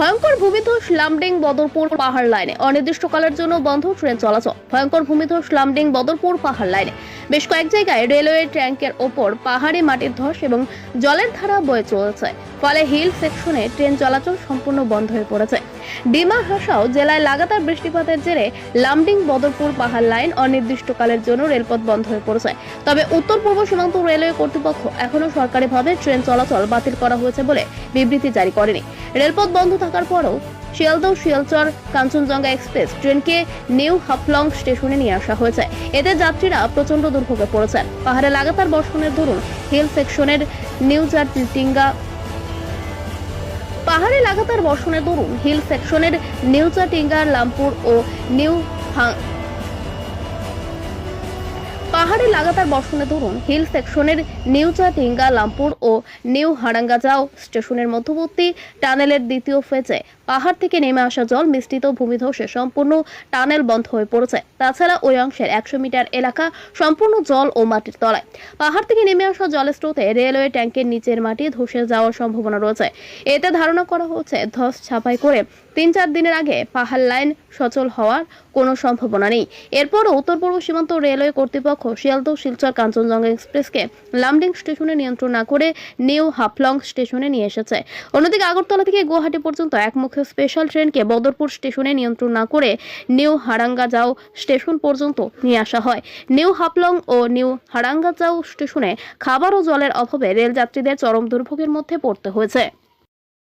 ভয়ঙ্কর ভূমিধস লামডিং বদরপুর পাহাড় লাইনে। অনির্দিষ্টকালের জন্য বন্ধ ট্রেন চলাচল। ভয়ঙ্কর ভূমিধস লামডিং বদরপুর পাহাড় লাইনে। বেশ কয়েক জায়গায় রেলওয়ে ট্যাঙ্কের ওপর পাহাড়ি মাটির ধস এবং জলের ধারা বয়ে চলেছে। ফলে হিল সেকশনে ট্রেন চলাচল সম্পূর্ণ বন্ধ হয়ে পড়েছে। ডিমা হাসাও জেলায় লাগাতার বৃষ্টিপাতের জেরে লামডিং বদরপুর পাহাড় লাইন অনির্দিষ্টকালের জন্য রেলপথ বন্ধ হয়ে পড়েছে। তবে উত্তর পূর্ব সীমান্ত রেলওয়ে কর্তৃপক্ষ এখনও সরকারিভাবে ট্রেন চলাচল বাতিল করা হয়েছে বলে বিবৃতি জারি করেনি। রেলপথ বন্ধ থাকার পরও শিয়ালদহ, শিয়ালচর, কাঞ্চনজঙ্ঘা এক্সপ্রেস ট্রেনকে নিউ হাফলং স্টেশনে নিয়ে আসা হয়েছে। এতে যাত্রীরা প্রচণ্ড দুর্ভোগে পড়েছেন। পাহাড়ে লাগাতার বর্ষণের দরুন হিল সেকশনের নিউ টিঙ্গা পাহাড়ে লাগাতার বর্ষণের দরুন হিল সেকশনের নিউচাটিঙ্গা লামপুর ও নিউ পাহাড়ে লাগাতার বর্ষণের দরুন হিল সেকশনের নিউচাটিঙ্গা লামপুর ও নিউ হারাঙ্গাজাও স্টেশনের মধ্যবর্তী টানেলের দ্বিতীয় ফেজে পাহাড় থেকে নেমে আসা জল মিশ্রিত ভূমিধসে সম্পূর্ণ টানেল বন্ধ হয়ে পড়েছে। তাছাড়া ওই অংশের একশো মিটার এলাকা সম্পূর্ণ জল ও মাটির তলায়। পাহাড় থেকে নেমে আসা জলের স্রোতে রেলওয়ে ট্যাঙ্কের নিচের মাটি ধসে যাওয়ার সম্ভাবনা রয়েছে। এতে ধারণা করা হচ্ছে ধস ছাপাই করে তিন চার দিনের আগে পাহাড় লাইন সচল হওয়ার কোনো সম্ভাবনা নেই। এরপরও উত্তর পূর্ব সীমান্ত রেলওয়ে কর্তৃপক্ষ শিয়ালদহ শিলচর কাঞ্চনজঙ্ঘা এক্সপ্রেসকে লামডিং স্টেশনে নিয়ন্ত্রণ না করে নিউ হাফলং স্টেশনে নিয়ে এসেছে। অন্যদিকে আগরতলা থেকে গুয়াহাটি পর্যন্ত একমুখী স্পেশাল ট্রেনকে বদরপুর স্টেশনে নিয়ন্ত্রণ না করে নিউ হারাঙ্গাজাও স্টেশন পর্যন্ত নিয়ে আসা হয়। নিউ হাফলং ও নিউ হারাঙ্গাজাও স্টেশনে খাবার ও জলের অভাবে রেল যাত্রীদের চরম দুর্ভোগের মধ্যে পড়তে হয়েছে।